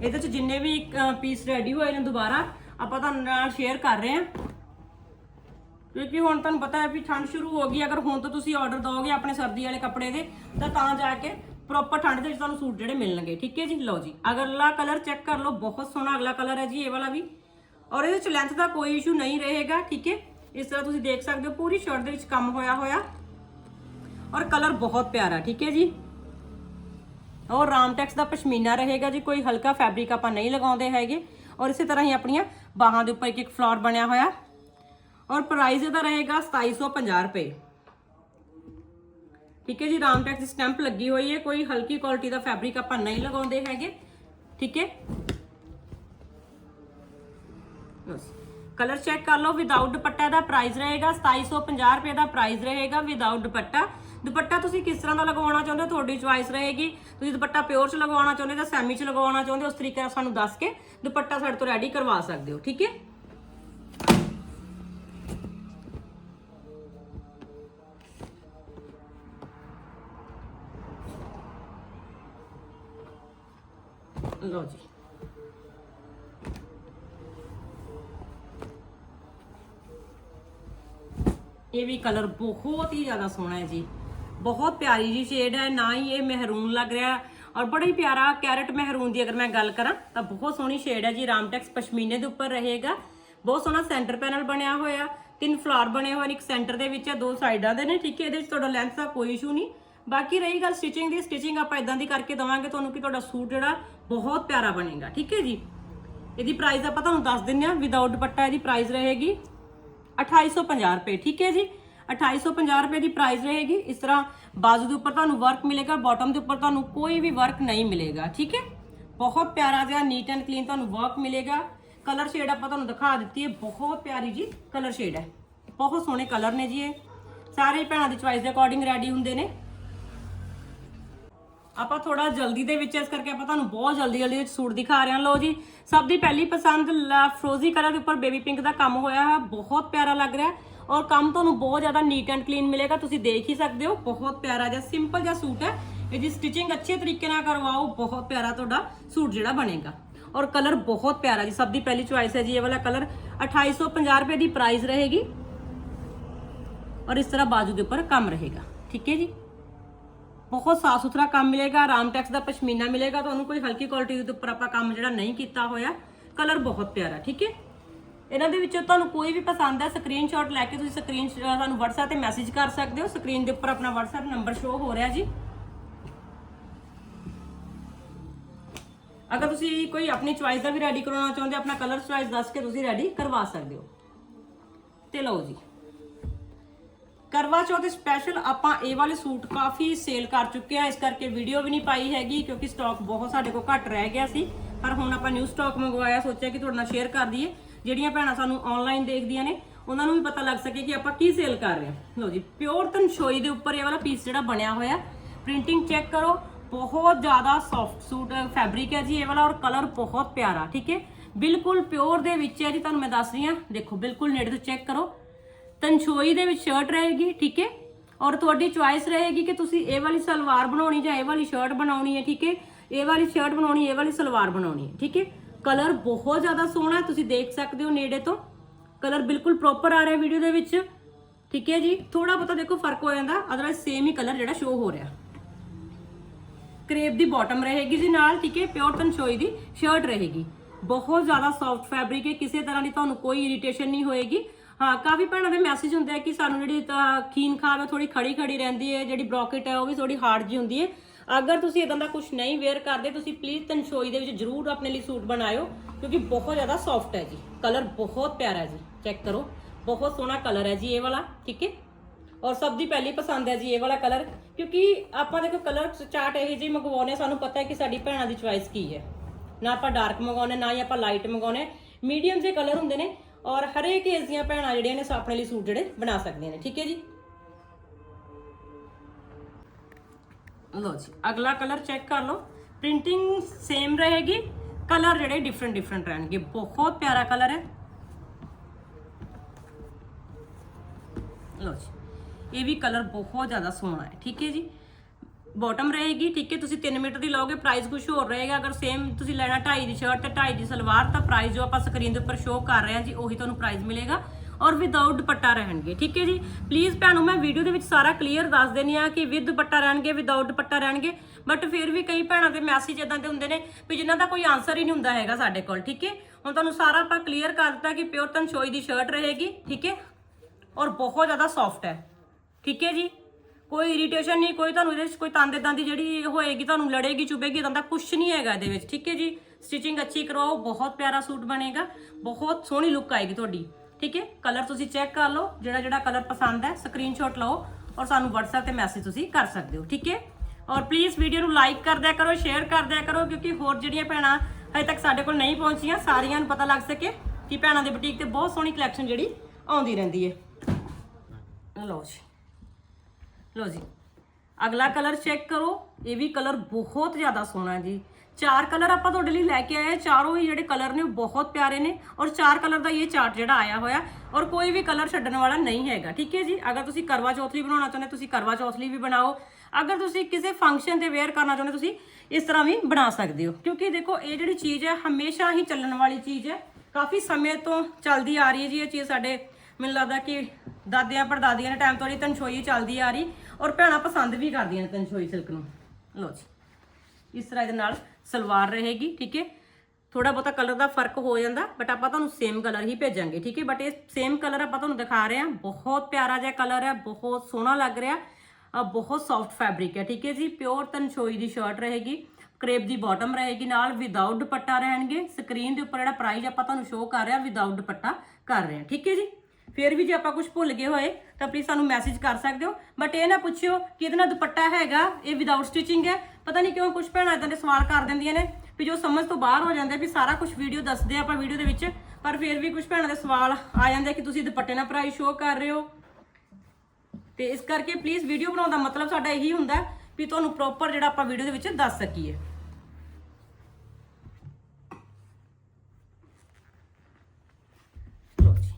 ਇਹਦੇ ਚ ਜਿੰਨੇ ਵੀ ਪੀਸ ਰੈਡੀ ਹੋਏ ਨੇ ਦੁਬਾਰਾ, ਆਪਾਂ ਤੁਹਾਨੂੰ ਨਾਲ ਸ਼ੇਅਰ ਕਰ ਰਹੇ ਹਾਂ। ਕਿਉਂਕਿ ਹੁਣ ਤੁਹਾਨੂੰ ਪਤਾ ਹੈ ਵੀ ਠੰਡ ਸ਼ੁਰੂ ਹੋ ਗਈ ਅਗਰ ਹੁਣ ਤੋਂ ਤੁਸੀਂ ਆਰਡਰ ਦਿਓਗੇ ਆਪਣੇ ਸਰਦੀ ਵਾਲੇ ਕੱਪੜੇ ਦੇ, ਤਾਂ ਤਾਂ ਜਾ ਕੇ ਪ੍ਰੋਪਰ ਠੰਡ ਦੇ ਵਿੱਚ ਤੁਹਾਨੂੰ ਸੂਟ ਜਿਹੜੇ ਮਿਲਣਗੇ, ਠੀਕ ਹੈ ਜੀ? ਲਓ ਜੀ, ਅਗਲਾ ਕਲਰ ਚੈੱਕ ਕਰ ਲਓ, ਬਹੁਤ ਸੋਹਣਾ ਅਗਲਾ ਕਲਰ ਹੈ ਜੀ ਇਹ ਵਾਲਾ ਵੀ। ਔਰ ਇਹਦੇ ਵਿੱਚ ਲੈਂਥ ਦਾ ਕੋਈ ਇਸ਼ੂ ਨਹੀਂ ਰਹੇਗਾ, ਠੀਕ ਹੈ? ਇਸ ਤਰ੍ਹਾਂ ਤੁਸੀਂ ਦੇਖ ਸਕਦੇ ਹੋ, ਪੂਰੀ ਸ਼ਰਟ ਦੇ ਵਿੱਚ ਕੰਮ ਹੋਇਆ ਹੋਇਆ। ਔਰ ਕਲਰ ਬਹੁਤ ਪਿਆਰਾ, ਠੀਕ ਹੈ ਜੀ? ਔਰ ਰਾਮਟੈਕਸ ਦਾ ਪਸ਼ਮੀਨਾ ਰਹੇਗਾ ਜੀ, ਕੋਈ ਹਲਕਾ ਫੈਬਰਿਕ ਆਪਾਂ ਨਹੀਂ ਲਗਾਉਂਦੇ ਹੈਗੇ। ਔਰ ਇਸੇ ਤਰ੍ਹਾਂ ਹੀ ਆਪਣੀਆਂ ਬਾਹਾਂ ਦੇ ਉੱਪਰ ਇੱਕ ਇੱਕ ਫਲੋਰ ਬਣਿਆ ਹੋਇਆ। ਔਰ ਪ੍ਰਾਈਸ ਇਹਦਾ ਰਹੇਗਾ 2750 ਰੁਪਏ। ਠੀਕ ਹੈ ਜੀ? ਰਾਮਟੈਕਸ ਦੀ ਸਟੈਂਪ ਲੱਗੀ ਹੋਈ ਹੈ। ਕੋਈ ਹਲਕੀ ਕੁਆਲਿਟੀ ਦਾ ਫੈਬਰਿਕ ਆਪਾਂ ਨਹੀਂ ਲਗਾਉਂਦੇ ਹੈਗੇ। ਠੀਕ ਹੈ? ਕਲਰ ਚੈੱਕ ਕਰ ਲਓ। ਵਿਦਆਊਟ ਦੁਪੱਟਾ ਦਾ ਪ੍ਰਾਈਸ ਰਹੇਗਾ। 2750 ਰੁਪਏ ਦਾ ਪ੍ਰਾਈਸ ਰਹੇਗਾ ਵਿਦਆਊਟ ਦੁਪੱਟਾ। ਦੁਪੱਟਾ ਤੁਸੀਂ ਕਿਸ ਤਰ੍ਹਾਂ ਦਾ ਲਗਵਾਉਣਾ ਚਾਹੁੰਦੇ ਹੋ? ਤੁਹਾਡੀ ਚੁਆਇਸ ਰਹੇਗੀ। ਤੁਸੀਂ ਦੁਪੱਟਾ ਪਿਓਰ ਚ ਲਗਵਾਉਣਾ ਚਾਹੁੰਦੇ ਹੋ ਜਾਂ ਸੈਮੀ ਚ ਲਗਵਾਉਣਾ ਚਾਹੁੰਦੇ ਹੋ? ਉਸ ਤਰੀਕੇ ਨਾਲ ਸਾਨੂੰ ਦੱਸ ਕੇ ਦੁਪੱਟਾ ਸਾਡੇ ਤੋਂ ਰੈਡੀ ਕਰਵਾ ਸਕਦੇ ਹੋ। ਠੀਕ ਹੈ? ਲਓ ਜੀ। ਇਹ ਵੀ ਕਲਰ ਬਹੁਤ ਹੀ ਜ਼ਿਆਦਾ ਸੋਹਣਾ ਹੈ ਜੀ। ਬਹੁਤ ਪਿਆਰੀ ਜੀ ਸ਼ੇਡ ਹੈ, ਨਾ ਹੀ ਇਹ ਮਹਿਰੂਨ ਲੱਗ ਰਿਹਾ ਔਰ ਬੜਾ ਹੀ ਪਿਆਰਾ ਕੈਰਟ ਮਹਿਰੂਨ ਦੀ ਅਗਰ ਮੈਂ ਗੱਲ ਕਰਾਂ, ਤਾਂ ਬਹੁਤ ਸੋਹਣੀ ਸ਼ੇਡ ਹੈ ਜੀ। ਰਾਮਟੈਕਸ ਪਸ਼ਮੀਨੇ ਦੇ ਉੱਪਰ ਰਹੇਗਾ। ਬਹੁਤ ਸੋਹਣਾ ਸੈਂਟਰ ਪੈਨਲ ਬਣਿਆ ਹੋਇਆ। ਤਿੰਨ ਫਲਾਰ ਬਣੇ ਹੋਏ ਨੇ, ਇੱਕ ਸੈਂਟਰ ਦੇ ਵਿੱਚ ਹੈ, ਦੋ ਸਾਈਡਾਂ ਦੇ ਨੇ, ਠੀਕ ਹੈ। ਇਹਦੇ ਵਿੱਚ ਤੁਹਾਡਾ ਲੈਂਥ ਦਾ ਕੋਈ ਇਸ਼ੂ ਨਹੀਂ। ਬਾਕੀ ਰਹੀ ਗੱਲ ਸਟਿਚਿੰਗ ਦੀ ਸਟਿਚਿੰਗ ਆਪਾਂ ਇਦਾਂ ਦੀ ਕਰਕੇ ਦਵਾਂਗੇ ਤੁਹਾਨੂੰ ਕਿ ਤੁਹਾਡਾ ਸੂਟ ਜਿਹੜਾ ਬਹੁਤ ਪਿਆਰਾ ਬਣੇਗਾ, ਠੀਕ ਹੈ ਜੀ? ਇਹਦੀ ਪ੍ਰਾਈਸ ਆਪਾਂ ਤੁਹਾਨੂੰ ਦੱਸ ਦਿੰਨੇ ਆ ਵਿਦਆਊਟ ਦੁਪੱਟਾ ਇਹਦੀ ਪ੍ਰਾਈਸ ਰਹੇਗੀ 2850 ਰੁਪਏ, ਠੀਕ ਹੈ ਜੀ? 2850 ਰੁਪਏ ਦੀ ਪ੍ਰਾਈਸ ਰਹੇਗੀ, ਇਸ ਤਰ੍ਹਾਂ ਬਾਜ਼ੂ ਦੇ ਉੱਪਰ ਤੁਹਾਨੂੰ ਵਰਕ ਮਿਲੇਗਾ ਬਾਟਮ ਦੇ ਉੱਪਰ ਤੁਹਾਨੂੰ ਕੋਈ ਵੀ ਵਰਕ ਨਹੀਂ ਮਿਲੇਗਾ, ਠੀਕ ਹੈ? ਬਹੁਤ ਪਿਆਰਾ ਜਿਹਾ ਨੀਟ ਐਂਡ ਕਲੀਨ ਤੁਹਾਨੂੰ ਵਰਕ ਮਿਲੇਗਾ। ਕਲਰ ਸ਼ੇਡ ਆਪਾਂ ਤੁਹਾਨੂੰ ਦਿਖਾ ਦਿੱਤੀ ਹੈ, ਬਹੁਤ ਪਿਆਰੀ ਜੀ ਕਲਰ ਸ਼ੇਡ ਹੈ। ਬਹੁਤ ਸੋਹਣੇ ਕਲਰ ਨੇ ਜੀ ਇਹ। ਸਾਰੇ ਭੈਣਾਂ ਦੀ ਚੁਆਇਸ ਦੇ ਅਕੋਰਡਿੰਗ ਰੈਡੀ ਹੁੰਦੇ ਨੇ। ਆਪਾਂ ਥੋੜਾ ਜਲਦੀ ਦੇ ਵਿੱਚ, ਇਸ ਕਰਕੇ ਆਪਾਂ ਤੁਹਾਨੂੰ ਬਹੁਤ ਜਲਦੀ ਜਲਦੀ ਵਿੱਚ ਸੂਟ ਦਿਖਾ ਰਹੇ ਹਾਂ। ਲੋ ਜੀ, ਸਭ ਦੀ ਪਹਿਲੀ ਪਸੰਦ ਫਰੋਜ਼ੀ ਕਲਰ ਦੇ ਉੱਪਰ ਬੇਬੀ ਪਿੰਕ ਦਾ ਕੰਮ ਹੋਇਆ ਹੈ। ਬਹੁਤ ਪਿਆਰਾ ਲੱਗ ਰਿਹਾ ਹੈ ਔਰ ਕੰਮ ਤੁਹਾਨੂੰ ਬਹੁਤ ਜ਼ਿਆਦਾ ਨੀਟ ਐਂਡ ਕਲੀਨ ਮਿਲੇਗਾ। ਤੁਸੀਂ ਦੇਖ ਹੀ ਸਕਦੇ ਹੋ, ਬਹੁਤ ਪਿਆਰਾ ਜਿਹਾ ਸਿੰਪਲ ਜਿਹਾ ਸੂਟ ਹੈ। ਇਹਦੀ ਸਟਿਚਿੰਗ ਅੱਛੇ ਤਰੀਕੇ ਨਾਲ ਕਰਵਾਓ, ਬਹੁਤ ਪਿਆਰਾ ਤੁਹਾਡਾ ਸੂਟ ਜਿਹੜਾ ਬਣੇਗਾ। ਔਰ ਕਲਰ ਬਹੁਤ ਪਿਆਰਾ ਜੀ, ਸਭ ਦੀ ਪਹਿਲੀ ਚੁਆਇਸ ਹੈ ਜੀ, ਇਹ ਵਾਲਾ ਕਲਰ 2850 ਰੁਪਏ ਦੀ ਪ੍ਰਾਈਸ ਰਹੇਗੀ। ਔਰ ਇਸ ਤਰ੍ਹਾਂ ਬਾਜੂ ਦੇ ਉੱਪਰ ਕੰਮ ਰਹੇਗਾ। ਠੀਕ ਹੈ ਜੀ? ਬਹੁਤ ਸਾਫ਼ ਸੁਥਰਾ ਕੰਮ ਮਿਲੇਗਾ ਰਾਮਟੈਕਸ ਦਾ ਪਸ਼ਮੀਨਾ ਮਿਲੇਗਾ ਤੁਹਾਨੂੰ ਕੋਈ ਹਲਕੀ ਕੁਆਲਿਟੀ ਦੇ ਉੱਪਰ ਆਪਾਂ ਕੰਮ ਜਿਹੜਾ ਨਹੀਂ ਕੀਤਾ ਹੋਇਆ ਕਲਰ ਬਹੁਤ ਪਿਆਰਾ ਠੀਕ ਹੈ? ਇਹਨਾਂ ਦੇ ਵਿੱਚੋਂ ਤੁਹਾਨੂੰ ਕੋਈ ਵੀ ਪਸੰਦ ਹੈ ਸਕਰੀਨਸ਼ਾਟ ਲੈ ਕੇ ਤੁਸੀਂ ਸਕਰੀਨ ਤੁਹਾਨੂੰ WhatsApp ਤੇ ਮੈਸੇਜ ਕਰ ਸਕਦੇ ਹੋ ਸਕਰੀਨ ਦੇ ਉੱਪਰ ਆਪਣਾ WhatsApp ਨੰਬਰ ਸ਼ੋ ਹੋ ਰਿਹਾ ਜੀ। ਅਗਰ ਤੁਸੀਂ ਕੋਈ ਆਪਣੀ ਚੁਆਇਸ ਦਾ ਵੀ ਰੈਡੀ ਕਰਵਾਉਣਾ ਚਾਹੁੰਦੇ ਹੋ, ਆਪਣਾ ਕਲਰ ਚੁਆਇਸ ਦੱਸ ਕੇ ਤੁਸੀਂ ਰੈਡੀ ਕਰਵਾ ਸਕਦੇ ਹੋ। ਤੇ ਲਓ ਜੀ। ਕਰਵਾ ਚੌਥ ਸਪੈਸ਼ਲ ਆਪਾਂ ਇਹ ਵਾਲੇ ਸੂਟ ਕਾਫੀ ਸੇਲ ਕਰ ਚੁੱਕੇ ਆ। ਇਸ ਕਰਕੇ ਵੀਡੀਓ ਵੀ ਨਹੀਂ ਪਾਈ ਹੈਗੀ ਕਿਉਂਕਿ ਸਟਾਕ ਬਹੁਤ ਸਾਡੇ ਕੋਲ ਘੱਟ ਰਹਿ ਗਿਆ ਸੀ। ਪਰ ਹੁਣ ਆਪਾਂ ਨਿਊ ਸਟਾਕ ਮੰਗਵਾਇਆ, ਸੋਚਿਆ ਕਿ ਤੁਹਾਡੇ ਨਾਲ ਸ਼ੇਅਰ ਕਰ ਦਈਏ। ਜਿਹੜੀਆਂ ਭੈਣਾਂ ਸਾਨੂੰ ਆਨਲਾਈਨ ਦੇਖਦੀਆਂ ਨੇ, ਉਹਨਾਂ ਨੂੰ ਵੀ ਪਤਾ ਲੱਗ ਸਕੇ ਕਿ ਆਪਾਂ ਕੀ ਸੇਲ ਕਰ ਰਹੇ ਹਾਂ। ਲਓ ਜੀ ਪਿਓਰ ਤਨਸ਼ੋਈ ਦੇ ਉੱਪਰ ਇਹ ਵਾਲਾ ਪੀਸ ਜਿਹੜਾ ਬਣਿਆ ਹੋਇਆ ਪ੍ਰਿੰਟਿੰਗ ਚੈੱਕ ਕਰੋ। ਬਹੁਤ ਜ਼ਿਆਦਾ ਸੌਫਟ ਸੂਟ ਫੈਬਰਿਕ ਹੈ ਜੀ ਇਹ ਵਾਲਾ ਔਰ ਕਲਰ ਬਹੁਤ ਪਿਆਰਾ, ਠੀਕ ਹੈ? ਬਿਲਕੁਲ ਪਿਓਰ ਦੇ ਵਿੱਚ ਹੈ ਜੀ, ਤੁਹਾਨੂੰ ਮੈਂ ਦੱਸ ਰਹੀ ਹਾਂ। ਦੇਖੋ, ਬਿਲਕੁਲ ਨੇੜੇ ਤੋਂ ਚੈੱਕ ਕਰੋ। ਤਨਸ਼ੋਈ ਦੇ ਵਿੱਚ ਸ਼ਰਟ ਰਹੇਗੀ, ਠੀਕ ਹੈ? ਔਰ ਤੁਹਾਡੀ ਚੁਆਇਸ ਰਹੇਗੀ ਕਿ ਤੁਸੀਂ ਇਹ ਵਾਲੀ ਸਲਵਾਰ ਬਣਾਉਣੀ ਜਾਂ ਇਹ ਵਾਲੀ ਸ਼ਰਟ ਬਣਾਉਣੀ ਹੈ, ਠੀਕ ਹੈ? ਇਹ ਵਾਲੀ ਸ਼ਰਟ ਬਣਾਉਣੀ, ਇਹ ਵਾਲੀ ਸਲਵਾਰ ਬਣਾਉਣੀ ਹੈ, ਠੀਕ ਹੈ? ਕਲਰ ਬਹੁਤ ਜ਼ਿਆਦਾ ਸੋਹਣਾ ਹੈ, ਤੁਸੀਂ ਦੇਖ ਸਕਦੇ ਹੋ ਨੇੜੇ ਤੋਂ। ਕਲਰ ਬਿਲਕੁਲ ਪ੍ਰੋਪਰ ਆ ਰਿਹਾ ਵੀਡੀਓ ਦੇ ਵਿੱਚ, ਠੀਕ ਹੈ ਜੀ? ਥੋੜਾ ਬਹੁਤਾ ਦੇਖੋ ਫ਼ਰਕ ਹੋ ਜਾਂਦਾ ਅਦਰਵਾਈਜ਼ ਸੇਮ ਹੀ ਕਲਰ ਜਿਹੜਾ ਸ਼ੋ ਹੋ ਰਿਹਾ। ਕਰੇਪ ਦੀ ਬਾਟਮ ਰਹੇਗੀ ਜੀ ਨਾਲ, ਠੀਕ ਹੈ? ਪਿਓਰ ਤਨਸ਼ੋਈ ਦੀ ਸ਼ਰਟ ਰਹੇਗੀ। ਬਹੁਤ ਜ਼ਿਆਦਾ ਸੌਫਟ ਫੈਬਰਿਕ ਹੈ, ਕਿਸੇ ਤਰ੍ਹਾਂ ਦੀ ਤੁਹਾਨੂੰ ਕੋਈ ਇਰੀਟੇਸ਼ਨ ਨਹੀਂ ਹੋਏਗੀ। ਹਾਂ, ਕਾਫੀ ਭੈਣਾਂ ਦੇ ਮੈਸੇਜ ਹੁੰਦੇ ਆ ਕਿ ਸਾਨੂੰ ਜਿਹੜੀ ਤਾਂ ਖੀਨ ਹੈ ਥੋੜੀ ਖੜੀ ਖੜੀ ਰਹਿੰਦੀ ਹੈ, ਜਿਹੜੀ ਬ੍ਰੋਕਟ ਹੈ, ਉਹ ਵੀ ਥੋੜੀ ਹਾਰਡ ਜੀ ਹੁੰਦੀ ਹੈ। ਅਗਰ ਤੁਸੀਂ ਇਦਾਂ ਦਾ ਕੁਝ ਨਹੀਂ ਵੇਅਰ ਕਰਦੇ, ਤੁਸੀਂ ਪਲੀਜ਼ ਤਨਸ਼ੋਈ ਦੇ ਵਿੱਚ ਜਰੂਰ ਆਪਣੇ ਲਈ ਸੂਟ ਬਣਾਇਓ, ਕਿਉਂਕਿ ਬਹੁਤ ਜ਼ਿਆਦਾ ਸੌਫਟ ਹੈ ਜੀ। ਕਲਰ ਬਹੁਤ ਪਿਆਰਾ ਜੀ। ਚੈੱਕ ਕਰੋ। ਬਹੁਤ ਸੋਹਣਾ ਕਲਰ ਹੈ ਜੀ ਇਹ ਵਾਲਾ, ਠੀਕ ਹੈ? ਔਰ ਸਭ ਦੀ ਪਹਿਲੀ ਪਸੰਦ ਹੈ ਜੀ ਇਹ ਵਾਲਾ ਕਲਰ ਕਿਉਂਕਿ ਆਪਾਂ ਦੇਖੋ ਕਲਰ ਚਾਰਟ ਇਹ ਜਿਹੇ ਮੰਗਵਾਉਨੇ ਸਾਨੂੰ ਪਤਾ ਹੈ ਕਿ ਸਾਡੀ ਭੈਣਾਂ ਦੀ ਚੁਆਇਸ ਕੀ ਹੈ। ਨਾ ਆਪਾਂ ਡਾਰਕ ਮੰਗਾਉਨੇ ਨਾ ਹੀ ਆਪਾਂ ਲਾਈਟ ਮੰਗਾਉਨੇ ਮੀਡੀਅਮ ਜਿਹੇ ਕਲਰ ਹੁੰਦੇ ਨੇ ਔਰ ਹਰੇਕ ਏਜ ਦੀਆਂ ਭੈਣਾਂ ਜਿਹੜੀਆਂ ਨੇ ਆਪਣੇ ਲਈ ਸੂਟ ਜਿਹੜੇ ਬਣਾ ਸਕਦੀਆਂ ਨੇ, ਠੀਕ ਹੈ ਜੀ? ਲਓ ਜੀ, ਅਗਲਾ ਕਲਰ ਚੈੱਕ ਕਰ ਲਓ। ਪ੍ਰਿੰਟਿੰਗ ਸੇਮ ਰਹੇਗੀ ਕਲਰ ਜਿਹੜੇ ਡਿਫਰੈਂਟ ਡਿਫਰੈਂਟ ਰਹਿਣਗੇ। ਬਹੁਤ ਪਿਆਰਾ ਕਲਰ ਹੈ। ਲਓ ਜੀ, ਇਹ ਵੀ ਕਲਰ ਬਹੁਤ ਜ਼ਿਆਦਾ ਸੋਹਣਾ ਹੈ, ਠੀਕ ਹੈ ਜੀ? ਬਾਟਮ ਰਹੇਗੀ, ਠੀਕ ਹੈ? ਤੁਸੀਂ 3 ਮੀਟਰ ਦੀ ਲਓਗੇ ਪ੍ਰਾਈਸ ਕੁਝ ਹੋਰ ਰਹੇਗਾ। ਅਗਰ ਸੇਮ ਤੁਸੀਂ ਲੈਣਾ 2.5 ਦੀ ਸ਼ਰਟ ਤੇ 2.5 ਦੀ ਸਲਵਾਰ, ਤਾਂ ਪ੍ਰਾਈਸ ਜੋ ਆਪਾਂ ਸਕਰੀਨ ਦੇ ਉੱਪਰ ਸ਼ੋਅ ਕਰ ਰਹੇ ਹਾਂ ਜੀ, ਉਹੀ ਤੁਹਾਨੂੰ ਪ੍ਰਾਈਸ ਮਿਲੇਗਾ। ਔਰ ਵਿਦਆਊਟ ਦੁਪੱਟਾ ਰਹਿਣਗੇ, ਠੀਕ ਹੈ ਜੀ? ਪਲੀਜ਼ ਭੈਣੋ, ਮੈਂ ਵੀਡੀਓ ਦੇ ਵਿੱਚ ਸਾਰਾ ਕਲੀਅਰ ਦੱਸ ਦੇਣੀ ਆ ਕਿ ਵਿਦ ਦੁਪੱਟਾ ਰਹਿਣਗੇ ਵਿਦਆਊਟ ਦੁਪੱਟਾ ਰਹਿਣਗੇ। ਬਟ ਫਿਰ ਵੀ ਕਈ ਭੈਣਾਂ ਦੇ ਮੈਸੇਜ ਇਦਾਂ ਦੇ ਹੁੰਦੇ ਨੇ ਵੀ ਜਿਨ੍ਹਾਂ ਦਾ ਕੋਈ ਆਨਸਰ ਹੀ ਨਹੀਂ ਹੁੰਦਾ ਹੈਗਾ ਸਾਡੇ ਕੋਲ, ਠੀਕ ਹੈ? ਹੁਣ ਤੁਹਾਨੂੰ ਸਾਰਾ ਆਪਾਂ ਕਲੀਅਰ ਕਰ ਦਿੱਤਾ ਕਿ ਪਿਓਰ ਤਨਸ਼ੋਈ ਦੀ ਸ਼ਰਟ ਰਹੇਗੀ, ਠੀਕ ਹੈ? ਔਰ ਬਹੁਤ ਜ਼ਿਆਦਾ ਸੌਫਟ ਹੈ, ਠੀਕ ਹੈ ਜੀ? ਕੋਈ ਇਰੀਟੇਸ਼ਨ ਨਹੀਂ, ਕੋਈ ਤੁਹਾਨੂੰ ਇਹਦੇ ਵਿੱਚ ਕੋਈ ਤੰਦ ਇਦਾਂ ਦੀ ਜਿਹੜੀ ਹੋਏਗੀ, ਤੁਹਾਨੂੰ ਲੜੇਗੀ, ਚੁਬੇਗੀ ਇਦਾਂ ਦਾ ਕੁਝ ਨਹੀਂ ਹੈਗਾ ਇਹਦੇ ਵਿੱਚ, ਠੀਕ ਹੈ ਜੀ? ਸਟਿਚਿੰਗ ਅੱਛੀ ਕਰਵਾਓ, ਬਹੁਤ ਪਿਆਰਾ ਸੂਟ ਬਣੇਗਾ, ਬਹੁਤ ਸੋਹਣੀ ਲੁੱਕ ਆਏਗੀ ਤੁਹਾਡੀ, ਠੀਕ ਹੈ? ਕਲਰ ਤੁਸੀਂ ਚੈੱਕ ਕਰ ਲਓ, ਜਿਹੜਾ ਜਿਹੜਾ ਕਲਰ ਪਸੰਦ ਹੈ ਸਕਰੀਨਸ਼ਾਟ ਲਓ ਔਰ ਸਾਨੂੰ WhatsApp ਤੇ ਮੈਸੇਜ ਤੁਸੀਂ ਕਰ ਸਕਦੇ ਹੋ, ਠੀਕ ਹੈ? ਔਰ ਪਲੀਜ਼ ਵੀਡੀਓ ਨੂੰ ਲਾਈਕ ਕਰ ਦਿਆ ਕਰੋ ਸ਼ੇਅਰ ਕਰ ਦਿਆ ਕਰੋ, ਕਿਉਂਕਿ ਹੋਰ ਜਿਹੜੀਆਂ ਭੈਣਾਂ ਹਜੇ ਤੱਕ ਸਾਡੇ ਕੋਲ ਨਹੀਂ ਪਹੁੰਚੀਆਂ, ਸਾਰੀਆਂ ਨੂੰ ਪਤਾ ਲੱਗ ਸਕੇ ਕਿ ਭੈਣਾਂ ਦੇ ਬੁਟੀਕ ਤੇ ਬਹੁਤ ਸੋਹਣੀ ਕਲੈਕਸ਼ਨ ਜਿਹੜੀ ਆਉਂਦੀ ਰਹਿੰਦੀ ਹੈ। ਲਓ ਜੀ। ਲਓ ਜੀ। ਅਗਲਾ ਕਲਰ ਚੈੱਕ ਕਰੋ। ਇਹ ਵੀ ਕਲਰ ਬਹੁਤ ਜ਼ਿਆਦਾ ਸੋਹਣਾ ਜੀ। ਚਾਰ ਕਲਰ ਆਪਾਂ ਤੁਹਾਡੇ ਲਈ ਲੈ ਕੇ ਆਏ ਹਾਂ। ਚਾਰੋਂ ਹੀ ਜਿਹੜੇ ਕਲਰ ਨੇ ਉਹ ਬਹੁਤ ਪਿਆਰੇ ਨੇ ਔਰ ਚਾਰ ਕਲਰ ਦਾ ਇਹ ਚਾਰਟ ਜਿਹੜਾ ਆਇਆ ਹੋਇਆ ਔਰ ਕੋਈ ਵੀ ਕਲਰ ਛੱਡਣ ਵਾਲਾ ਨਹੀਂ ਹੈਗਾ। ਠੀਕ ਹੈ ਜੀ? ਅਗਰ ਤੁਸੀਂ ਕਰਵਾ ਚੌਥ ਲਈ ਬਣਾਉਣਾ ਚਾਹੁੰਦੇ ਤੁਸੀਂ ਕਰਵਾ ਚੌਥ ਲਈ ਵੀ ਬਣਾਓ। ਅਗਰ ਤੁਸੀਂ ਕਿਸੇ ਫੰਕਸ਼ਨ ਤੇ ਵੇਅਰ ਕਰਨਾ ਚਾਹੁੰਦੇ ਤੁਸੀਂ ਇਸ ਤਰ੍ਹਾਂ ਵੀ ਬਣਾ ਸਕਦੇ ਹੋ। ਕਿਉਂਕਿ ਦੇਖੋ, ਇਹ ਜਿਹੜੀ ਚੀਜ਼ ਹੈ, ਹਮੇਸ਼ਾ ਹੀ ਚੱਲਣ ਵਾਲੀ ਚੀਜ਼ ਹੈ। ਕਾਫੀ ਸਮੇਂ ਤੋਂ ਚੱਲਦੀ ਆ ਰਹੀ ਹੈ ਜੀ ਇਹ ਚੀਜ਼ ਸਾਡੇ ਮੈਨੂੰ ਲੱਗਦਾ ਕਿ ਦਾਦਿਆਂ ਪੜਦਾਦੀਆਂ ਦੇ ਟਾਈਮ ਤੋਂ ਹੀ ਤਨਸ਼ੋਈ ਚੱਲਦੀ ਆ ਰਹੀ, ਔਰ ਭੈਣਾਂ ਪਸੰਦ ਵੀ ਕਰਦੀਆਂ ਨੇ ਤਨਸ਼ੋਈ ਸਿਲਕ ਨੂੰ। ਲਓ ਜੀ, ਇਸ ਤਰ੍ਹਾਂ ਇਹਦੇ ਨਾਲ ਸਲਵਾਰ ਰਹੇਗੀ, ਠੀਕ ਹੈ? ਥੋੜਾ ਬਹੁਤਾ ਕਲਰ ਦਾ ਫ਼ਰਕ ਹੋ ਜਾਂਦਾ ਬਟ ਆਪਾਂ ਤੁਹਾਨੂੰ ਸੇਮ ਕਲਰ ਹੀ ਭੇਜਾਂਗੇ, ਠੀਕ ਹੈ? ਬਟ ਇਹ ਸੇਮ ਕਲਰ ਆਪਾਂ ਤੁਹਾਨੂੰ ਦਿਖਾ ਰਹੇ ਹਾਂ। ਬਹੁਤ ਪਿਆਰਾ ਜਿਹਾ ਕਲਰ ਹੈ, ਬਹੁਤ ਸੋਹਣਾ ਲੱਗ ਰਿਹਾ। ਆ ਬਹੁਤ ਸੌਫਟ ਫੈਬਰਿਕ ਹੈ, ਠੀਕ ਹੈ ਜੀ? ਪਿਓਰ ਤਨਸ਼ੋਈ ਦੀ ਸ਼ਰਟ ਰਹੇਗੀ ਕਰੇਪ ਦੀ ਬਾਟਮ ਰਹੇਗੀ ਨਾਲ ਵਿਦਆਊਟ ਦੁਪੱਟਾ ਰਹਿਣਗੇ। ਸਕਰੀਨ ਦੇ ਉੱਪਰ ਜਿਹੜਾ ਪ੍ਰਾਈਸ ਆਪਾਂ ਤੁਹਾਨੂੰ ਸ਼ੋਅ ਕਰ ਰਿਹਾ ਵਿਦਆਊਟ ਦੁਪੱਟਾ ਕਰ ਰਹੇ ਹਾਂ, ਠੀਕ ਹੈ ਜੀ? ਫਿਰ ਵੀ ਜੇ ਆਪਾਂ ਕੁਝ ਭੁੱਲ ਗਏ ਹੋਏ, ਤਾਂ ਪਲੀਜ਼ ਸਾਨੂੰ ਮੈਸੇਜ ਕਰ ਸਕਦੇ ਹੋ। ਬਟ ਇਹ ਨਾ ਪੁੱਛਿਓ ਕਿ ਇਹਦੇ ਨਾਲ ਦੁਪੱਟਾ ਹੈਗਾ, ਇਹ ਵਿਦਆਊਟ ਸਟਿਚਿੰਗ ਹੈ। ਪਤਾ ਨਹੀਂ ਕਿਉਂ ਕੁਝ ਭੈਣਾਂ ਇਦਾਂ ਦੇ ਸਵਾਲ ਕਰ ਦਿੰਦੀਆਂ ਨੇ ਵੀ ਜੋ ਸਮਝ ਤੋਂ ਬਾਹਰ ਹੋ ਜਾਂਦੇ ਵੀ ਸਾਰਾ ਕੁਝ ਵੀਡੀਓ ਦੱਸਦੇ ਆ ਆਪਾਂ ਵੀਡੀਓ ਦੇ ਵਿੱਚ, ਪਰ ਫਿਰ ਵੀ ਕੁਝ ਭੈਣਾਂ ਦੇ ਸਵਾਲ ਆ ਜਾਂਦੇ ਕਿ ਤੁਸੀਂ ਦੁਪੱਟੇ ਨਾਲ ਪ੍ਰਾਈਸ ਸ਼ੋਅ ਕਰ ਰਹੇ ਹੋ। ਤੇ ਇਸ ਕਰਕੇ ਪਲੀਜ਼ ਵੀਡੀਓ ਬਣਾਉਣ ਦਾ ਮਤਲਬ ਸਾਡਾ ਇਹੀ ਹੁੰਦਾ ਵੀ ਤੁਹਾਨੂੰ ਪ੍ਰੋਪਰ ਜਿਹੜਾ ਆਪਾਂ ਵੀਡੀਓ ਦੇ ਵਿੱਚ ਦੱਸ ਸਕੀਏ ਲਓ ਜੀ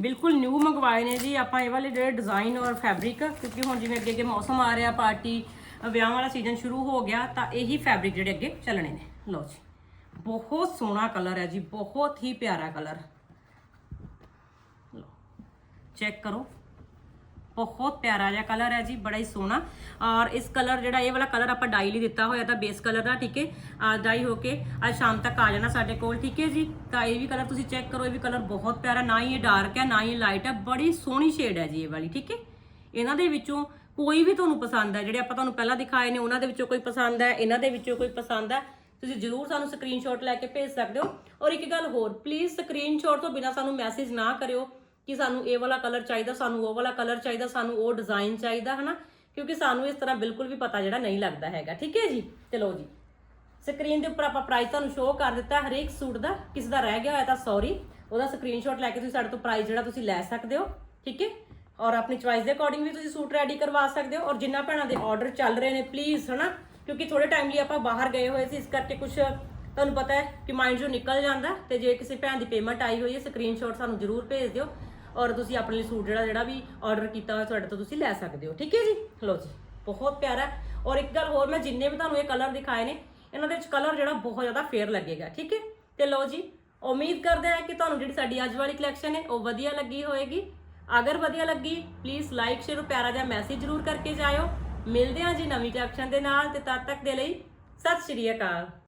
ਬਿਲਕੁਲ ਨਿਊ ਮੰਗਵਾਏ ਨੇ ਜੀ। ਆਪਾਂ ਇਹ ਵਾਲੇ ਜਿਹੜੇ ਡਿਜ਼ਾਈਨ ਔਰ ਫੈਬਰਿਕ ਕਿਉਂਕਿ ਹੁਣ ਜਿਵੇਂ ਅੱਗੇ ਅੱਗੇ ਮੌਸਮ ਆ ਰਿਹਾ ਪਾਰਟੀ ਵਿਆਹ ਵਾਲਾ ਸੀਜ਼ਨ ਸ਼ੁਰੂ ਹੋ ਗਿਆ, ਤਾਂ ਇਹੀ ਫੈਬਰਿਕ ਜਿਹੜੇ ਅੱਗੇ ਚੱਲਣੇ ਨੇ। ਲਓ ਜੀ, ਬਹੁਤ ਸੋਹਣਾ ਕਲਰ ਹੈ ਜੀ, ਬਹੁਤ ਹੀ ਪਿਆਰਾ ਕਲਰ ਲਓ ਚੈੱਕ ਕਰੋ। ਬਹੁਤ ਪਿਆਰਾ ਜਿਹਾ ਕਲਰ ਹੈ ਜੀ, ਬੜਾ ਹੀ ਸੋਹਣਾ। ਔਰ ਇਸ ਕਲਰ ਜਿਹੜਾ ਇਹ ਵਾਲਾ ਕਲਰ ਆਪਾਂ ਡਾਈ ਲਈ ਦਿੱਤਾ ਹੋਇਆ ਤਾਂ ਬੇਸ ਕਲਰ ਦਾ, ਠੀਕ ਹੈ? ਡਾਈ ਹੋ ਕੇ ਅੱਜ ਸ਼ਾਮ ਤੱਕ ਆ ਜਾਣਾ ਸਾਡੇ ਕੋਲ, ਠੀਕ ਹੈ ਜੀ? ਤਾਂ ਇਹ ਵੀ ਕਲਰ ਤੁਸੀਂ ਚੈੱਕ ਕਰੋ, ਇਹ ਵੀ ਕਲਰ ਬਹੁਤ ਪਿਆਰਾ, ਨਾ ਹੀ ਇਹ ਡਾਰਕ ਹੈ, ਨਾ ਹੀ ਲਾਈਟ ਹੈ, ਬੜੀ ਸੋਹਣੀ ਸ਼ੇਡ ਹੈ ਜੀ ਇਹ ਵਾਲੀ, ਠੀਕ ਹੈ? ਇਹਨਾਂ ਦੇ ਵਿੱਚੋਂ ਕੋਈ ਵੀ ਤੁਹਾਨੂੰ ਪਸੰਦ ਹੈ, ਜਿਹੜੇ ਆਪਾਂ ਤੁਹਾਨੂੰ ਪਹਿਲਾਂ ਦਿਖਾਏ ਨੇ, ਉਹਨਾਂ ਦੇ ਵਿੱਚੋਂ ਕੋਈ ਪਸੰਦ ਹੈ, ਇਹਨਾਂ ਦੇ ਵਿੱਚੋਂ ਕੋਈ ਪਸੰਦ ਹੈ, ਤੁਸੀਂ ਜਰੂਰ ਸਾਨੂੰ ਸਕਰੀਨਸ਼ਾਟ ਲੈ ਕੇ ਭੇਜ ਸਕਦੇ ਹੋ। ਔਰ ਇੱਕ ਗੱਲ ਹੋਰ ਪਲੀਜ਼ ਸਕਰੀਨਸ਼ਾਟ ਤੋਂ ਬਿਨਾ ਸਾਨੂੰ ਮੈਸੇਜ ਨਾ ਕਰਿਓ। ਕਿ ਸਾਨੂੰ ਇਹ ਵਾਲਾ ਕਲਰ ਚਾਹੀਦਾ, ਸਾਨੂੰ ਉਹ ਵਾਲਾ ਕਲਰ ਚਾਹੀਦਾ, ਸਾਨੂੰ ਉਹ ਡਿਜ਼ਾਈਨ ਚਾਹੀਦਾ, ਹਨਾ? ਕਿਉਂਕਿ ਸਾਨੂੰ ਇਸ ਤਰ੍ਹਾਂ ਬਿਲਕੁਲ ਵੀ ਪਤਾ ਜਿਹੜਾ ਨਹੀਂ ਲੱਗਦਾ ਹੈਗਾ, ਠੀਕ ਹੈ ਜੀ? ਚਲੋ ਜੀ। ਸਕਰੀਨ ਦੇ ਉੱਪਰ ਆਪਾਂ ਪ੍ਰਾਈਸ ਤੁਹਾਨੂੰ ਸ਼ੋਅ ਕਰ ਦਿੱਤਾ, ਹਰੇਕ ਸੂਟ ਦਾ ਕਿਸੇ ਦਾ ਰਹਿ ਗਿਆ ਹੋਇਆ ਤਾਂ ਸੌਰੀ ਉਹਦਾ ਸਕਰੀਨਸ਼ਾਟ ਲੈ ਕੇ ਤੁਸੀਂ ਸਾਡੇ ਤੋਂ ਪ੍ਰਾਈਸ ਜਿਹੜਾ ਤੁਸੀਂ ਲੈ ਸਕਦੇ ਹੋ, ਠੀਕ ਹੈ? ਔਰ ਆਪਣੀ ਚੁਆਇਸ ਦੇ ਅਕੋਰਡਿੰਗ ਵੀ ਤੁਸੀਂ ਸੂਟ ਰੈਡੀ ਕਰਵਾ ਸਕਦੇ ਹੋ, ਔਰ ਜਿੰਨਾ ਭੈਣਾਂ ਦੇ ਆਰਡਰ ਚੱਲ ਰਹੇ ਨੇ ਪਲੀਜ਼ ਹਨਾ? ਕਿਉਂਕਿ ਥੋੜੇ ਟਾਈਮ ਲਈ ਆਪਾਂ ਬਾਹਰ ਗਏ ਹੋਏ ਸੀ, ਇਸ ਕਰਕੇ ਕੁਝ ਤੁਹਾਨੂੰ ਪਤਾ ਹੈ ਕਿ ਮਾਈਂਡ ਜੋ ਨਿਕਲ ਜਾਂਦਾ, ਤੇ ਜੇ ਕਿਸੇ ਭੈਣ ਦੀ ਪੇਮੈਂਟ ਆਈ ਹੋਈ ਹੈ ਸਕਰੀਨਸ਼ਾਟ ਸਾਨੂੰ ਜ਼ਰੂਰ ਭੇਜ ਦਿਓ। ਔਰ ਤੁਸੀਂ ਆਪਣੇ ਲਈ ਸੂਟ ਜਿਹੜਾ ਜਿਹੜਾ ਵੀ ਆਰਡਰ ਕੀਤਾ ਹੋਇਆ, ਤੁਹਾਡੇ ਤੋਂ ਤੁਸੀਂ ਲੈ ਸਕਦੇ ਹੋ। ਠੀਕ ਹੈ ਜੀ? ਲਓ ਜੀ, ਬਹੁਤ ਪਿਆਰਾ ਔਰ ਇੱਕ ਗੱਲ ਹੋਰ, ਮੈਂ ਜਿੰਨੇ ਵੀ ਤੁਹਾਨੂੰ ਇਹ ਕਲਰ ਦਿਖਾਏ ਨੇ, ਇਹਨਾਂ ਦੇ ਵਿੱਚ ਕਲਰ ਜਿਹੜਾ ਬਹੁਤ ਜ਼ਿਆਦਾ ਫੇਅਰ ਲੱਗੇਗਾ। ਠੀਕ ਹੈ? ਤੇ ਲਓ ਜੀ, ਉਮੀਦ ਕਰਦੇ ਹਾਂ ਕਿ ਤੁਹਾਨੂੰ ਜਿਹੜੀ ਸਾਡੀ ਅੱਜ ਵਾਲੀ ਕਲੈਕਸ਼ਨ ਹੈ, ਉਹ ਵਧੀਆ ਲੱਗੀ ਹੋਏਗੀ। ਅਗਰ ਵਧੀਆ ਲੱਗੀ ਪਲੀਜ਼ ਲਾਈਕ ਸ਼ੇਅਰ ਪਿਆਰਾ ਜਿਹਾ ਮੈਸੇਜ ਜ਼ਰੂਰ ਕਰਕੇ ਜਾਇਓ। ਮਿਲਦੇ ਹਾਂ ਜੀ ਨਵੀਂ ਕਲੈਕਸ਼ਨ ਦੇ ਨਾਲ, ਤੇ ਤਦ ਤੱਕ ਦੇ ਲਈ ਸਤਿ ਸ਼੍ਰੀ ਅਕਾਲ।